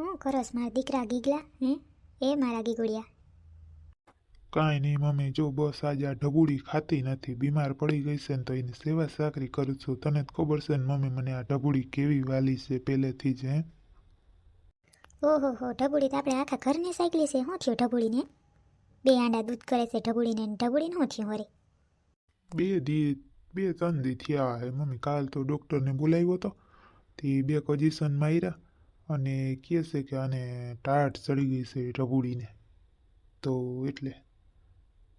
હું કરસ મારા દીકરા ગીગલા હે? એ મારા ગીગુડિયા. કાંઈ નહીં મમ્મી જો બસ આજે આ ઢબુડી ખાતી નથી બીમાર પડી ગઈ છે ને તો એની સેવા સાકરી કરું છું. તને જ ખબર છે ને મમ્મી મને આ ઢબુડી કેવી વાલી છે પહેલેથી જ હે? ઓહો હો ઢબુડી તો આપણે આખા ઘરને સાયકલી છે. શું થયું ઢબુડીને બે આંડા દૂધ કરે છે ઢબુડીને ને ઢબુડીને શું થયું બે દી બે ત્રણ દી થયા હે મમ્મી. કાલ તો ડૉક્ટરને બોલાવ્યો હતો તે બે પોઝિશન માર્યા. અને કહે છે કે આને ટાટ ચડી ગઈ છે રગુડીને તો એટલે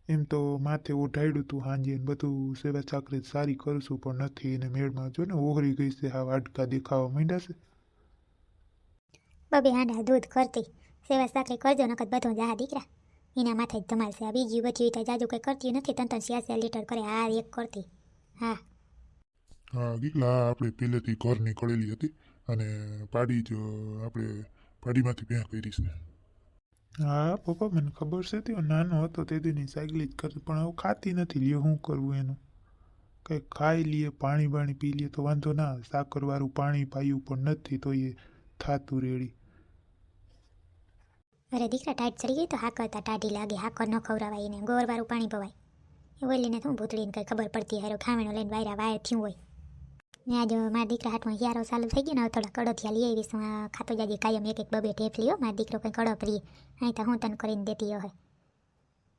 એમ તો માથે ઓઢાડ્યું હતું સાંજે ને બધું સેવા ચાકરી સારી કરશું પણ નથી એને મેળમાં જો ને ઓગળી ગઈ છે હા વાટકા દેખાવા માંડ્યા છે. બબે હાંડા દૂધ કરતી સેવા સાકરી કરજો નકર બધો જા દીકરા. એના માથે જ ધમાલ છે આ બીજી બધી તો જાજુ કંઈ કરતી નથી ત્રણ ત્રણ ચાર લીટર કરે આ એક કરતી. હા. હા ગીગલા આપણે પહેલેથી ઘર નીકળેલી હતી. અને પાડી જ આપણે પાડીમાંથી ભેં કરી છે. હા પપ્પા મને ખબર છે તે નાનો હતો તે દીની સાયકલી જ કરતો પણ હવે ખાતી નથી લ્યો શું કરવું એનું? કંઈક ખાઈ લઈએ પાણી બાણી પી લઈએ તો વાંધો ના સાકરવાળું પાણી પાયું પણ નથી તો એ થાતું રેડી. અરે દીકરા ટાઈટ ચડી ગઈ તો હા કરતા ટાઢી લાગે હાકર ન ખવરાવાય એને ગોરવાળું પાણી પવાય એ ઓલીને શું ભૂતળીને કંઈ ખબર પડતી હારો ખાવાનો લઈને વાયરા વાયર થયું હોય. ને આજે મારા દીકરા હાથમાં હિયારો ચાલુ થઈ ગયો ને થોડા કડોથિયા લઈ આવીશ. ખાતો જાજે કાયમ એક એક બબે ટેફ લ્યો. મારો દીકરો કંઈ કડો પ્રિય અહીં તો હું તને કરીને દેતી હોય.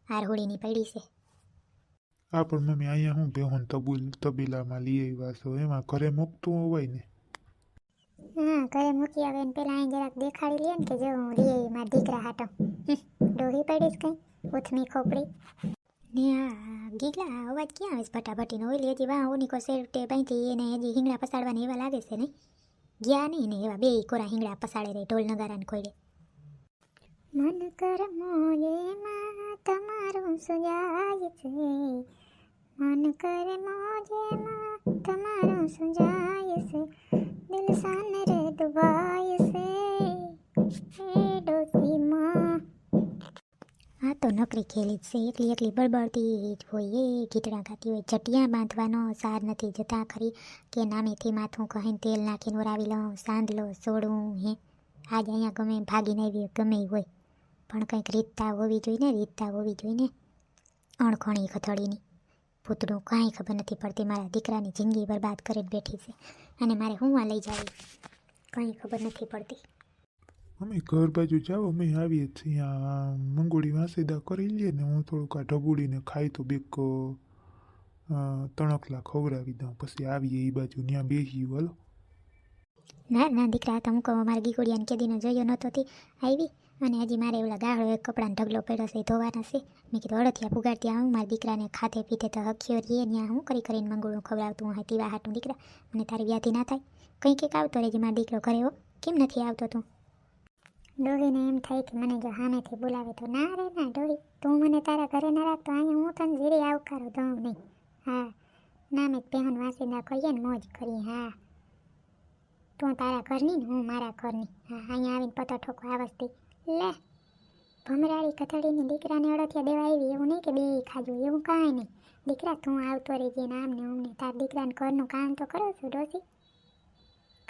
હાર હોળીની પડી છે. હા પણ મમ્મી અહીંયા હું બેહોન તબુલ તબીલામાં લઈ આવ્યા છો. એમાં ઘરે મૂકતું હોય ને? હા ઘરે મૂકી આવે ને પેલા અહીં જરાક દેખાડી લે ને કે જો હું આવી મારા દીકરા હાટો. ડોહી પડીશ કંઈ? ઉથમી ખોપડી. ને આ ગીગલા અવાજ ક્યાં આવે છે ભટાભટીનો ઓલી હજી વાહ ઓની કો શેરટે બાંધી એને, હજી હિંગડા પસાડવાને એવા લાગે છે નહીં ગયા નહીં ને એવા બે કોરા હિંગડા પસાડે રે ઢોલ નગારાને ખોઈડે મન કર મોજેમાં તમારું સુજાય છે. મન કર મોજેમાં તમારું સુજાય છે. દિલ સાન રે દુબાય છે. એ ડોસીમાં આ તો નકરી ખેલી જ છે. એકલી એકલી બળબળતી જ હોય એ ગીતડા ગાતી હોય. જટિયા બાંધવાનો સાર નથી જતા ખરી. કે નામેથી માથું કહીને તેલ નાખીને ઓરાવી લઉં સાંદલો સોડું હે. આજ અહીંયા ગમે ભાગીને આવી ગમે હોય. પણ કંઈક રીતતા હોવી જોઈએ ને રીતતા હોવી જોઈએ ને અણખોણી ખથડીની પૂતળું કાંઈ ખબર નથી પડતી, મારા દીકરાની જિંદગી બરબાદ કરીને બેઠી છે. અને મારે હું આ લઈ જાવી કંઈ ખબર નથી પડતી. અમે ઘર બાજુ જાઓ, અમે આવીએ છીએ. આ મંગોળી વાંસીદા કરી લઈએ ને હું થોડુંક આ ઢબુડીને ખાઈ તો બેક તણકલા ખવડાવી દઉં. પછી આવીએ એ બાજુ ત્યાં બેસી હલો. ના ના, દીકરા તો હું કહું મારા ગીગોડિયાને કેદીનો જોયો નહોતો આવી. અને હજી મારે ઓલા ગાળો એક કપડાનો ઢગલો પડ્યો છે ધોવાના છે. મેં કીધું અડથિયા પુગાડતી આવું, મારા દીકરાને ખાતે પીતે તો હખ્યો રહીએ. ત્યાં હું કરી કરીને મંગોળું ખવડાવતું હોય તીવા હાટું દીકરા? મને તારી વ્યાધિ ના થાય. કંઈ કંઈક આવતો રહેજે, મારો દીકરો ઘરે હો. કેમ નથી આવતો તું? ડોહીને એમ થાય કે મને જો સામેથી બોલાવે તો ના રે ના ડોહી તું મને તારા ઘરે ના રાખતો અહીંયા હું તને જીરી આવકારો, દઉં નહીં. હા, નામે જ પહેન વાસીદા કરીએ ને મોજ કરીએ, હા. તું તારા ઘરની ને હું મારા ઘરની. હા, અહીંયા આવીને પતો ઠોકો આવસ્તી લે, ભમરાળી કથળીની દીકરાને અડથિયા દેવા આવી, એવું નહીં કે બે ખાજું એવું કાંઈ નહીં. દીકરા, તું આવતો રહેજે ને આમને, અમને, તાર દીકરાને ઘરનું કામ તો કરો છો ડોસી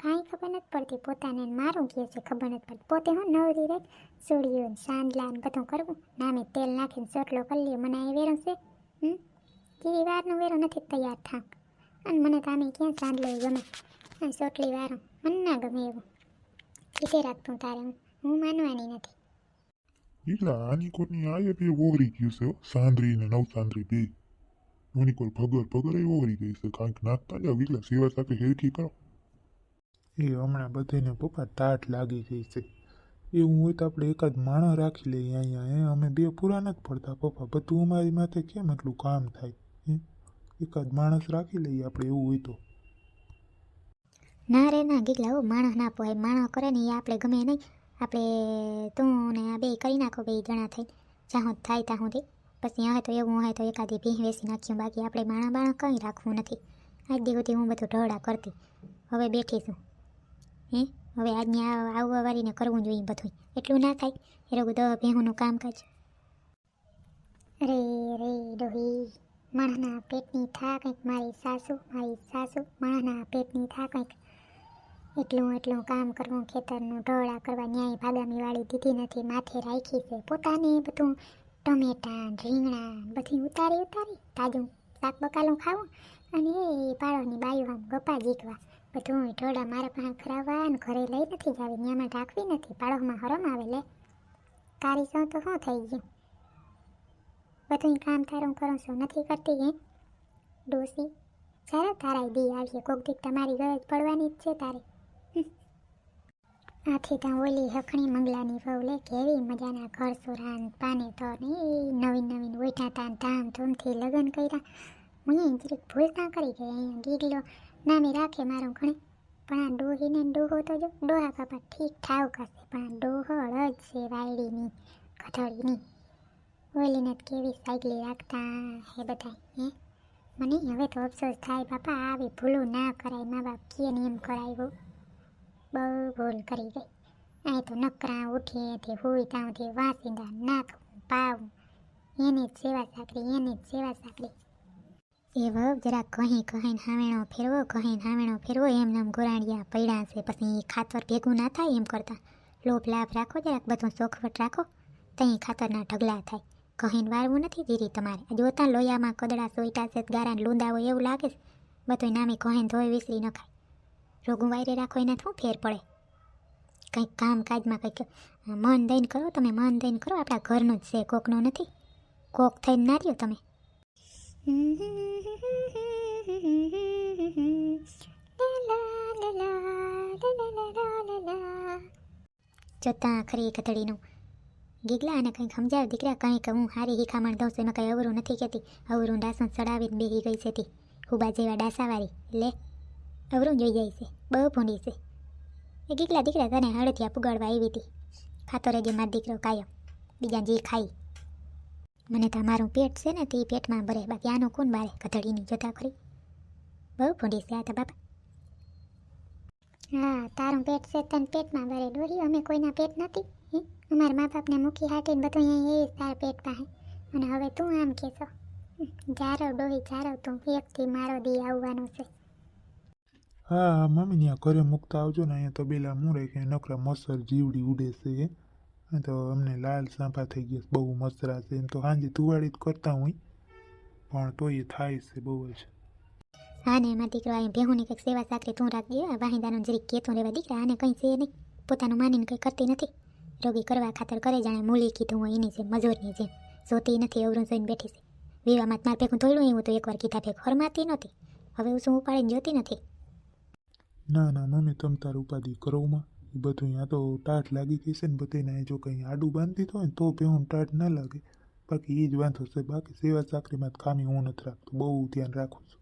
કાંઈ ખબર નથી પડતી. પોતાને મારું કહે છે, ખબર નથી પડતી. પોતે હું નવરી રહે સોડિયો ને સાંડલા ને બધું કરવું. નામે તેલ નાખીને ચોટલો કરી લઈએ મને એ વેરો છે, હમ? કેવી વારનો વેરો નથી તૈયાર થાક. અને મને તો આમે ક્યાં સાંડલો ગમે. અને ચોટલી વારો મને ના ગમે એવું. કીધે રાખતું તારે હું. માનવાની નથી. ગીગલા આની કોરની આ બે ઓગળી ગયું છે. સાંદરી ને નવ સાંદરી બે. યુનિકોલ ભગર ભગર એ ઓગળી ગઈ છે. કાંઈક નાખતા જાવ. એટલે સેવા સાથે હેરખી કરો. એ હમણાં બધાને પપ્પા તાટ લાગી ગઈ છે. એવું હોય તો આપણે એકાદ માણસ રાખી લઈએ અહીંયા, હે? અમે બે પૂરા નથી પડતા પપ્પા. બધું અમારી માથે કેમ એટલું કામ થાય, હે? એકાદ માણસ રાખી લઈએ આપણે એવું હોય તો. ના રે, ના ગીગલા ઓ માણસ ના પોય માણસ કરે ને એ આપણે ગમે નહીં. આપણે તું ને આ બે કરી નાખો, બે જણા થઈ જ્યાં થાય ત્યાં સુધી. પછી હવે તો એવું હોય તો એકાદી ભીહ વેસી નાખ્યું, બાકી આપણે માણા બાણા કંઈ રાખવું નથી. આજ દિવસથી હું બધું ઢોળા કરતી. હવે બેઠી છું. હે? હવે આજની આવવા વારીને કરવું જોઈએ બધું એટલું ના થાય? એ લોકો દહ ભેહુંનું કામકાજ. રે રે ડોહી. માણસના પેટની થા કંઈક, મારી સાસુ મારી સાસુ. માણસના પેટની થા કંઈક. એટલું એટલું કામ કરવું, ખેતરનું ઢોળા કરવા ન્યાય ભાગામી વાળી દીધી નથી, માથે રાખી છે. પોતાને બધું ટમેટા, રીંગણા, બધી ઉતારી ઉતારી. તાજું શાક બકાલું ખાવું અને એ પાડોની બાયું આમ ગપા જીકવા બધું ઢોળા મારા પાસે ખરાવવા અને ઘરે લઈ નથી જાવી, ન્યામાં રાખવી નથી પાડોમાં હરમ આવે લે. તારી સૌ તો શું થઈ ગયું? બધું કામ તારું કરું છું, નથી કરતી હે? ડોસી ચાલો તારા દી આવીએ, કોક દીક તમારી ગરજ પડવાની જ છે તારે. આથી ત્યાં ઓલી હખણી મંગલાની વહુ લે, કેવી મજાના ઘર સુરાન, પાને તો નવીન નવીન ઉઠા તા ધામધૂમથી લગ્ન કર્યા. હું જરીક ભૂલ ના કરી ગઈ અહીંયા ગીગલો નામે રાખે મારું ઘણે. પણ આ ડોહીને ડોહો તો જો, ડોહા બાપા ઠીક ઠાવ કરશે, પણ આ ડોહળ જ છે વાયડીની કથળીની ઓલીને કેવી સાયકલી રાખતા હે બધા હે? મને હવે તો અફસોસ થાય, બાપા આવી ભૂલું ના કરાય, મા બાપ કે ને એમ કરાવ્યું બહુ ભૂલ કરી ગઈ. આ તો નકરા ઉઠે તે હોય ત્યાંથી વાંસીદા નાખ, પાવ. એની જ સેવા સાંકળી, એની જ સેવા સાકરી એ વહુ જરા કહી કહીને હાવેણો ફેરવો કહીને હાવેણો ફેરવો, એમ નામ ગોરાણિયા પડ્યા છે. પછી ખાતર ભેગું ના થાય એમ કરતા. લોભ લાભ રાખો, જરાક બધું ચોખવટ રાખો ત્યાં ખાતરના ઢગલા થાય. કહીને વાળવું નથી જીરી તમારે. જોતા લોયામાં કદડા સોઈટા છે ગારા લૂંદા હોય એવું લાગે છે. બધું નામે કહીને ધોઈ વિસરી નખાય રોગું વાયરે રાખો, એને શું ફેર પડે? કંઈક કામકાજમાં કંઈક મન દઈને કરો, તમે મન દઈને કરો. આપણા ઘરનું જ છે, કોકનું નથી. કોક થઈને ના રહ્યો તમે. જોતા ખરી કથળીનું ગીગલા અને કંઈક સમજાવ દીકરા, કંઈક હું હારી હિખામણ દઉં છું, એમાં કંઈ અવરું નથી કહેતી. અવરું ડાસણ ચડાવીને બેહી ગઈ છે તે. હુબા જેવા ડાસાવાળી. લે, અવરું જોઈ જાય છે. બહુ ભૂંડી છે. એ ગીગલા દીકરા તને હળથિયા પુગાડવા આવી હતી ખાતો રહેજે મારો દીકરો કાયમ. બીજા જે ખાઈ. મને તમારું પેટ છે ને, તે પેટમાં ભરે બાકી આનું કોણ બારે કથડીની જોતા ખરી. બહુ ભૂંડી છે આ તો બાપા. હા, તારું પેટ છે તને પેટમાં ભરે ડોહી અમે કોઈના પેટ નથી અમારા મા બાપને મૂકી હાટીને બધું અહીંયા એ તારા પેટ પાસે. અને હવે તું આમ કહેશો જારો ડોહી, જારો તું, એકથી મારો દી આવવાનો છે. હા મમ્મી ત્યાં ઘરે મૂકતા આવજો ને, અહીંયા તો બેલા મૂરે કે નકરા મસર જીવડી ઉડે છે તો અમને લાલ સાંભા થઈ ગયા બહુ મસ્ત છે. એમ તો સાંજે તુવાડી જ કરતા હોય પણ તોય થાય છે બહુ જ હા ને એમાં દીકરો અહીં ભેહુની કંઈક સેવા સાકરી તું રાખજે વાહિંદાનું જરીક કહેતું રહેવા દીકરા આને કંઈ છે નહીં. પોતાનું માનીને કંઈ કરતી નથી. રોગી કરવા ખાતર કરે જાણે મૂલી કીધું હોય એની જેમ મજૂરની જેમ. જોતી નથી અવરું જોઈને બેઠી છે. વિવામાં માર ભેગું ધોયલું એવું તો એકવાર કીધા ભેગ હરમાતી નહોતી. હવે હું શું ઉપાડીને જોતી નથી? ના ના મમ્મી તમ તાર ઉપાધિ કરોમાં બધું અહીંયા તો ટાટ લાગી ગઈ છે ને બધાને જો કંઈ આડું બાંધી દીધું હોય ને તો ભેહું ટાટ ના લાગે. બાકી એ જ વાંધો છે. બાકી સેવા ચાકરીમાં ખામી હું નથી રાખતો. બહુ ધ્યાન રાખું છું.